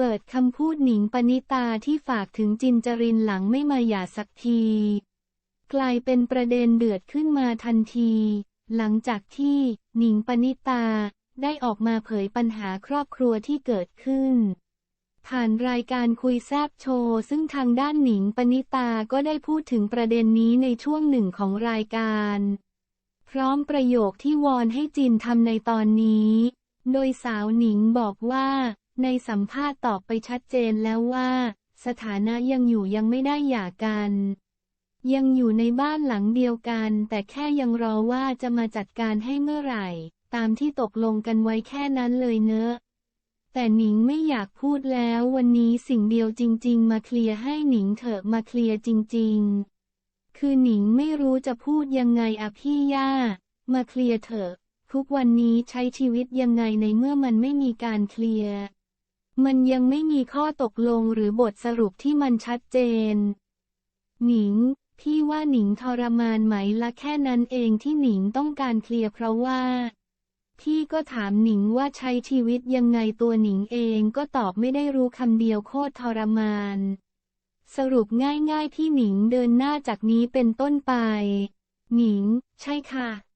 เปิดคำพูดหนิงปณิตาที่ฝากถึงจินจรินหลังไม่มาหย่าสักที กลายเป็นประเด็นเดือดขึ้นมาทันที หลังจากที่หนิงปณิตาได้ออกมาเผยปัญหาครอบครัวที่เกิดขึ้น ผ่านรายการคุยแซบโชว์ ซึ่งทางด้านหนิงปณิตาก็ได้พูดถึงประเด็นนี้ในช่วงหนึ่งของรายการ พร้อมประโยคที่วอนให้จินทำในตอนนี้ โดยสาวหนิงบอกว่า ในสัมภาษณ์ตอบไปชัดเจนแล้วว่า สถานะยังอยู่ยังไม่ได้หย่ากัน ยังอยู่ในบ้านหลังเดียวกัน แต่แค่ยังรอว่าจะมาจัดการให้เมื่อไหร่ ตามที่ตกลงกันไว้แค่นั้นเลยเนอะ แต่หนิงไม่อยากพูดแล้ววันนี้สิ่งเดียวจริง ๆ มาเคลียร์ให้หนิงเถอะมาเคลียร์จริง ๆ คือหนิงไม่รู้จะพูดยังไงอะพี่ย่า มาเคลียร์เถอะ ทุกวันนี้ใช้ชีวิตยังไงในเมื่อมันไม่มีการเคลียร์ มันยังไม่มีข้อตกลงหรือบทสรุปที่มันชัดเจน หนิง พี่ว่าหนิงทรมานไหมละแค่นั้นเองที่หนิงต้องการเคลียร์เพราะว่า พี่ก็ถามหนิงว่าใช้ชีวิตยังไงตัวหนิงเองก็ตอบไม่ได้รู้คำเดียวโคตรทรมาน สรุปง่ายๆที่หนิงเดินหน้าจากนี้เป็นต้นไป หนิง ใช่ค่ะ